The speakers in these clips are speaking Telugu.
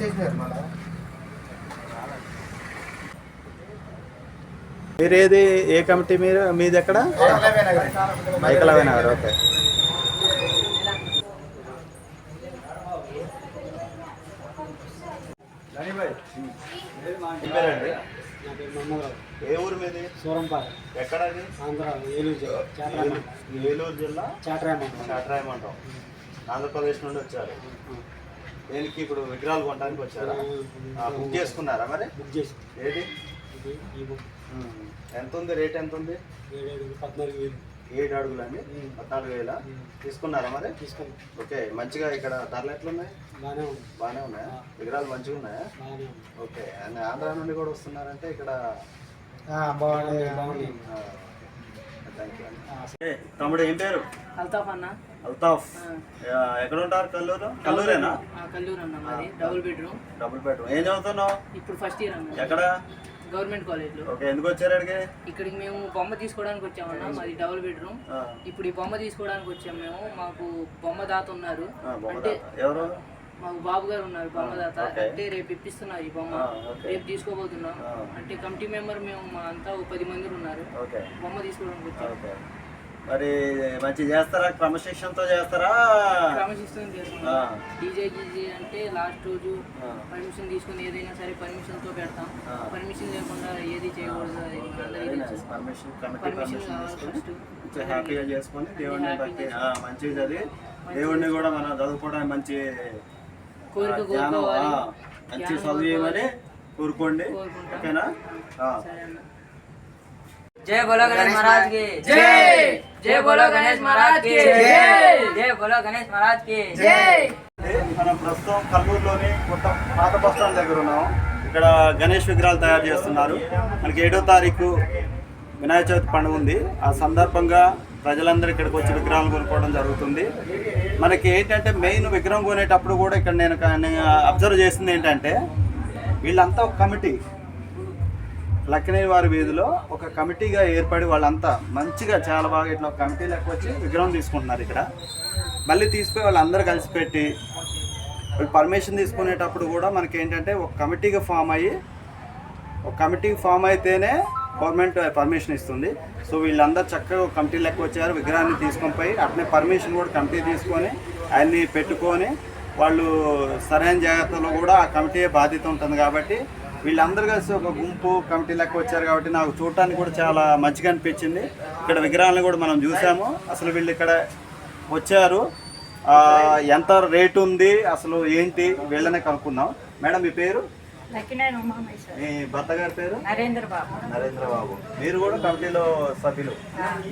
చేసినారు మళ్ళీ మీరు ఏది ఏ కమిటీ మీరు మీది ఎక్కడ మైకలవే నగర్ ఓకే ఏ ఊరు మీది? సూరంపాల ఎక్కడ అది ఆంధ్ర ఏలూరు జిల్లా. చాట్రామ ఏలూరు జిల్లా? చాట్రామ చాట్రాయమంటాం ఆంధ్రప్రదేశ్ నుండి వచ్చారు. దేనికి ఇప్పుడు విగ్రహాలు కొనడానికి వచ్చారా? బుక్ చేసుకున్నారా మరి? బుక్ చేసి ఏది. ఎంత ఉంది రేట్ ఎంత ఉంది పద్నాలుగు వేలు. ఏడు అడుగులు అండి పద్నాలుగు వేల? తీసుకున్నారా మరి? తీసుకొని ఓకే మంచిగా ఇక్కడ ధరలు ఎట్లున్నాయి? బాగానే ఉంది బాగానే ఉన్నాయా? విగ్రహాలు మంచిగా ఉన్నాయా? ఓకే అండ్ ఆంధ్ర నుండి కూడా వస్తున్నారంటే ఇక్కడ తమ్ముడు ఏం పేరు? అల్తాఫ్ అన్న. అల్తాఫ్. ఎక్కడ ఉంటారు కల్లూరు? కల్లూరేనా? ఆ, కల్లూరు అన్న డబుల్ బెడ్రూమ్. Double bedroom. ఏం చదువుతున్నావు? ఇప్పుడు ఫస్ట్ ఇయర్ అన్న. ఎక్కడ? గవర్నమెంట్ కాలేజ్లో. ఓకే ఎందుకు వచ్చారు అడిగి ఇక్కడికి మేము బొమ్మ తీసుకోవడానికి వచ్చామన్న మాది డబుల్ బెడ్రూమ్. ఇప్పుడు ఈ బొమ్మ తీసుకోవడానికి వచ్చాము మేము మాకు బొమ్మ దాత ఉన్నారు. అంటే ఎవరు? మాకు బాబు గారు ఉన్నారు బొమ్మ దాత. అంటే రేపు ఇప్పిస్తున్నారు ఈ బొమ్మ. రేపు తీసుకోబోతున్నాం. అంటే కమిటీ మెంబర్ మేము మా అంతా ఓ పది మంది ఉన్నారు. బొమ్మ తీసుకోవడానికి వచ్చాము. మరి మంచి చేస్తారా? క్రమశిక్షణతో చేస్తారా. చేస్తాం. డీజే గీజే అంటే లాస్ట్ రోజు. పర్మిషన్ తీసుకుని ఏదైనా సరే పర్మిషన్తో పెడతాం. పర్మిషన్ లేకుండా ఏది చేయకూడదు అది. పర్మిషన్ కమిటీ పర్మిషన్ హ్యాపీగా చేసుకొని దేవుడిని బట్టి మంచిగా చదివి దేవుడిని కూడా మనం చదువుకోవడానికి మంచి మంచి చదువు చేయమని కోరుకోండి. ఓకేనా? जय बोलो गणेश महाराज की जय जय बोलो गणेश महाराज की जय जय बोलो गणेश महाराज की అంటే మనం ప్రస్తుతం కల్లూరులోని కొత్త పాత బస్ స్టాండ్ దగ్గర ఉన్నాం ఇక్కడ గణేష్ విగ్రహాలు తయారు చేస్తున్నారు మనకి ఏడో తారీఖు వినాయక చవితి పండుగ ఉంది ఆ సందర్భంగా ప్రజలందరూ ఇక్కడికి వచ్చి విగ్రహాలు కొనుక్కోవడం జరుగుతుంది మనకి ఏంటంటే మెయిన్ విగ్రహం కొనేటప్పుడు కూడా ఇక్కడ నేను అబ్జర్వ్ చేసింది ఏంటంటే వీళ్ళంతా ఒక కమిటీ లక్కినేని వారి వీధిలో ఒక కమిటీగా ఏర్పడి వాళ్ళంతా మంచిగా చాలా బాగా ఇట్లా ఒక కమిటీ లెక్క వచ్చి విగ్రహం తీసుకుంటున్నారు ఇక్కడ. మళ్ళీ తీసుకుపోయి వాళ్ళందరూ కలిసి పెట్టి వాళ్ళు పర్మిషన్ తీసుకునేటప్పుడు కూడా మనకి ఏంటంటే ఒక కమిటీగా ఫామ్ అయ్యి ఒక కమిటీ ఫామ్ అయితేనే గవర్నమెంట్ పర్మిషన్ ఇస్తుంది. సో వీళ్ళందరూ చక్కగా ఒక కమిటీ లెక్క వచ్చారు విగ్రహాన్ని తీసుకొని పోయి అట్నే పర్మిషన్ కూడా కమిటీ తీసుకొని ఆయన్ని పెట్టుకొని వాళ్ళు సరైన జాగ్రత్తలో కూడా ఆ కమిటీ బాధ్యత ఉంటుంది కాబట్టి వీళ్ళందరూ కలిసి ఒక గుంపు కమిటీ లెక్క వచ్చారు కాబట్టి నాకు చూడటానికి కూడా చాలా మంచిగా అనిపించింది. ఇక్కడ విగ్రహాలను కూడా మనం చూసాము. అసలు వీళ్ళు ఇక్కడ వచ్చారు. ఎంత రేటు ఉంది అసలు ఏంటి వీళ్ళనే కనుక్కుందాం. మేడం మీ పేరు? మీ భర్త గారి పేరు? నరేంద్ర బాబు. నరేంద్ర బాబు మీరు కూడా కమిటీలో సభ్యులు.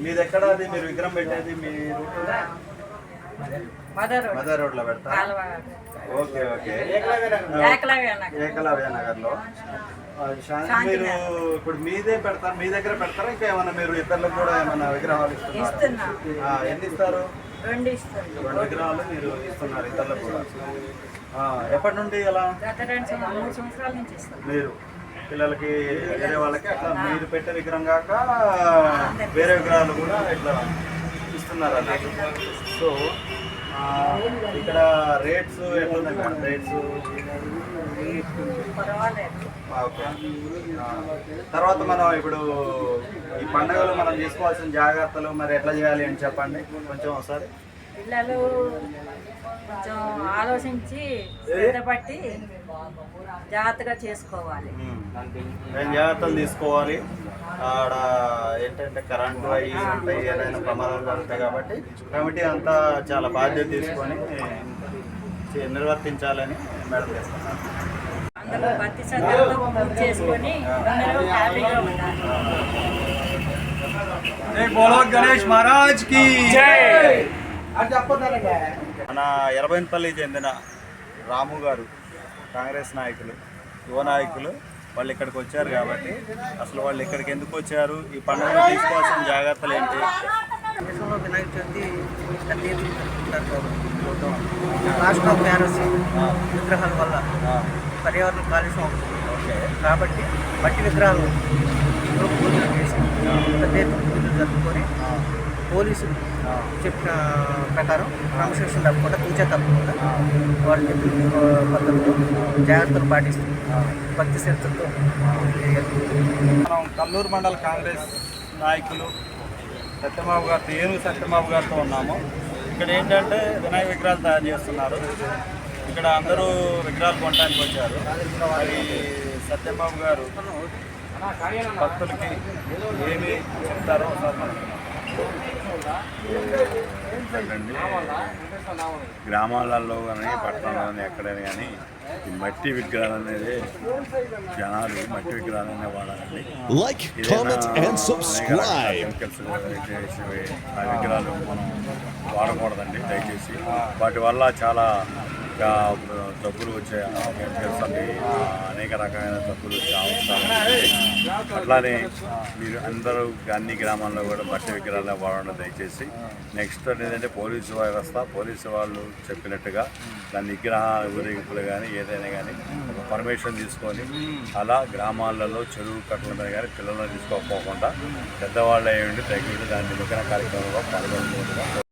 మీది ఎక్కడ అది? మీరు విగ్రహం పెట్టేది మీరు మదర్ రోడ్. లో ఓకే ఓకే. ఏకలవ్య నగర్లో మీరు ఇప్పుడు మీదే పెడతారు? మీ దగ్గర పెడతారా? ఇంకా ఏమన్నా మీరు ఇతరులకు కూడా ఏమన్నా విగ్రహాలు ఇస్తున్నారు? ఇస్తున్నా. ఎన్ని ఇస్తారు? రెండు విగ్రహాలు మీరు ఇస్తున్నారు ఇతరులకు కూడా. ఎప్పటి నుండి ఎలా మీరు. పిల్లలకి వేరే వాళ్ళకి అట్లా మీరు పెట్టే విగ్రహం కాక వేరే విగ్రహాలు కూడా ఇట్లా ఇస్తున్నారు? అన్నట్టు సో ఇక్కడ రేట్స్ ఎట్లున్నాయి మేడం? రేట్స్ తర్వాత మనం ఇప్పుడు ఈ పండుగలో మనం తీసుకోవాల్సిన జాగ్రత్తలు మరి ఎట్లా చేయాలి అని చెప్పండి. కొంచెం ఒకసారి. పిల్లలు కొంచెం ఆలోచించి శ్రద్ధ పట్టి జాగ్రత్తగా చేసుకోవాలి. జాగ్రత్తలు తీసుకోవాలి? ఆడ ఏంటంటే కరెంటు అవి ఉంటాయి ఏదైనా ప్రమాదాలు జరుగుతాయి కాబట్టి కమిటీ అంతా చాలా బాధ్యత తీసుకొని నిర్వర్తించాలని మేడం చేస్తున్నాను అందరూ భక్తి శ్రద్ధలతో పూజ చేసుకొని అందరూ హ్యాపీగా ఉండాలి. మన ఎర్రబైనపల్లి చెందిన రాము గారు కాంగ్రెస్ నాయకులు యువ నాయకులు వాళ్ళు ఇక్కడికి వచ్చారు కాబట్టి అసలు వాళ్ళు ఇక్కడికి ఎందుకు వచ్చారు? ఈ పండుగలో తీసుకోవాల్సిన జాగ్రత్తలు ఏంటి? దేశంలో వినాయక చవితి రాష్ట్ర బ్యానర్స్ విగ్రహాల వల్ల పర్యావరణ కాలుష్యం అవుతుంది. కాబట్టి మట్టి విగ్రహాలు పూజలు చేసి పెద్ద ఎత్తున పూజలు జరుపుకొని పోలీసులు చెప్పిన ప్రకారం క్రమశిక్షణ తప్పకుండా పూజ తప్పకుండా వాళ్ళు చెప్పిన పద్ధతులు జాగ్రత్తలు పాటిస్తూ భక్తి శ్రద్ధతో మనం కల్లూరు మండల కాంగ్రెస్ నాయకులు సత్యబాబు గారితో ఏనుగు సత్యబాబు గారితో ఉన్నాము. ఇక్కడ ఏంటంటే వినాయక విగ్రహాలు తయారు చేస్తున్నారు. ఇక్కడ అందరూ విగ్రహాలు కొనడానికి వచ్చారు. అది సత్యబాబు గారు భక్తులకి ఏమి చెప్తారో గ్రామాలలో కానీ పట్టణాల్లో కానీ ఎక్కడైనా కానీ ఈ మట్టి విగ్రహాలు అనేది జనాలు మట్టి విగ్రహాలు అనే వాడాలండి. చేసేవి ఆ విగ్రహాలు మనం వాడకూడదండి దయచేసి. వాటి వల్ల చాలా జబ్బులు వచ్చే కెమికల్స్ అనేక రకమైన జబ్బులు వచ్చే అవసరాలు అట్లానే మీరు అందరూ అన్ని గ్రామాల్లో కూడా మట్టి విగ్రహాలు వాడడం దయచేసి నెక్స్ట్ ఏంటంటే పోలీసు వ్యవస్థ పోలీసు వాళ్ళు చెప్పినట్టుగా దాని విగ్రహ ఊరేగింపులు కానీ ఏదైనా కానీ ఒక పర్మిషన్ తీసుకొని అలా గ్రామాలలో చెరువు కట్టల మీద కానీ పిల్లలను తీసుకోకపోకుండా పెద్దవాళ్ళు అయ్యండి తగ్గి దాని నిమగ్న కార్యక్రమంలో పాల్గొనకూడదు